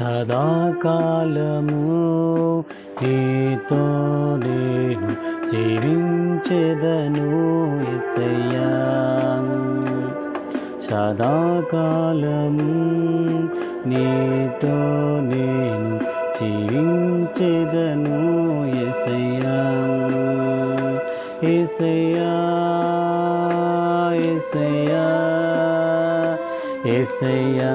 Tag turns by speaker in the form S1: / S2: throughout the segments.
S1: సదాకాలము నీతో నేను జీవించెదను ఎసయ్యా సదాకాలము నీతో నేను జీవించెదను ఎసయ్యా ఎసయ్యా ఎసయ్యా ఎసయ్యా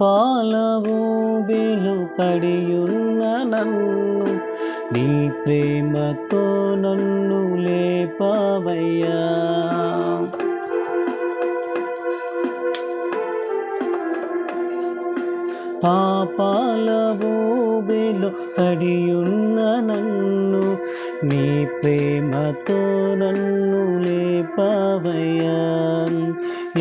S1: పాలవు ఊబిలు పడియున్న నన్ను. నీ ప్రేమతో నన్ను లేపవయ్యా. పాపాల ఊబిలు పడియున్న నన్ను. నీ ప్రేమతో నన్ను లేపవయ్యా.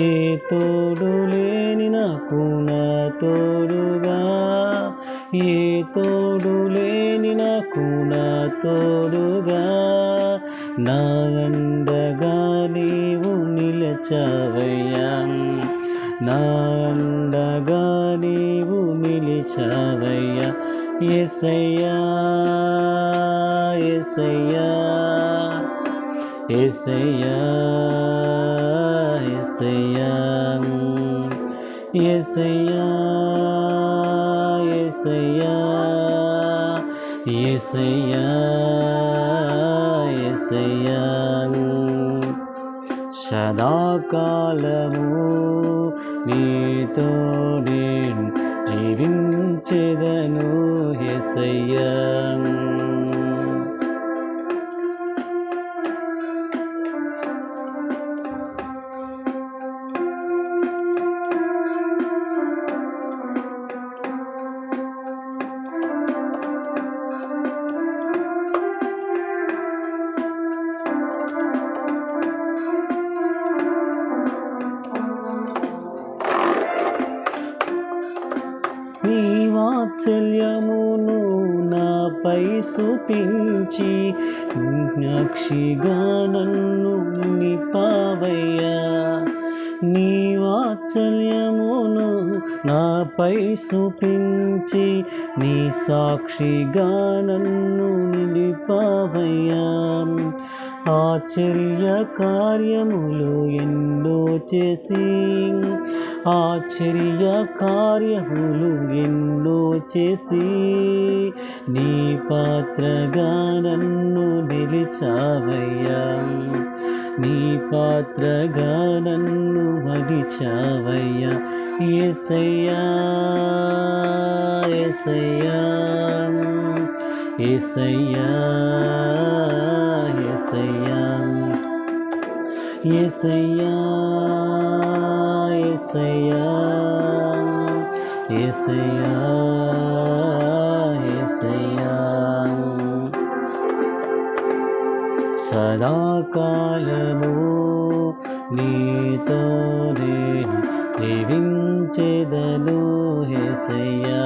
S1: ఏ తోడు లేని నాకు నా తోడుగా. ఏ తోడు లేని నాకు నా తోడుగా. నా అండగా నీవు నిలచవయ్యా. నా అండగా నీవు నిలిచవయ్యా. ఎసయ్యా ఏసయ్యా ఏసయ్యా ఏసయ్యా ఏసయ్యా ఏసయ్యా ఏసయ్యా ఏసయ్యా. సదాకాలము నీతో నేను జీవించెదను ఎసయ్యా వాత్సల్యమును నాపై సుపించి నక్షిగా నన్ను నిపావయ్యా. నీ వాత్సల్యమును నాపై సుపించి నీ సాక్షిగా నన్ను నిలిపావయ్యా. ఆశ్చర్య కార్యములు ఎన్నో చేసి ఆశ్చర్య కార్యములు ఎన్నో చేసి నీ పాత్రగా నన్ను నిలిచావయ్యా. నీ పాత్రగా నన్ను మరిచావయ్యా ఎసయ్యా ఎసయ్యా ఏసయ్యా ఏసయ్యా ఏసయ్యా ఏసయ్యా ఏసయ్యా ఏసయ్యా సదాకాలము నీతోనే జీవించేదను హేసయ్యా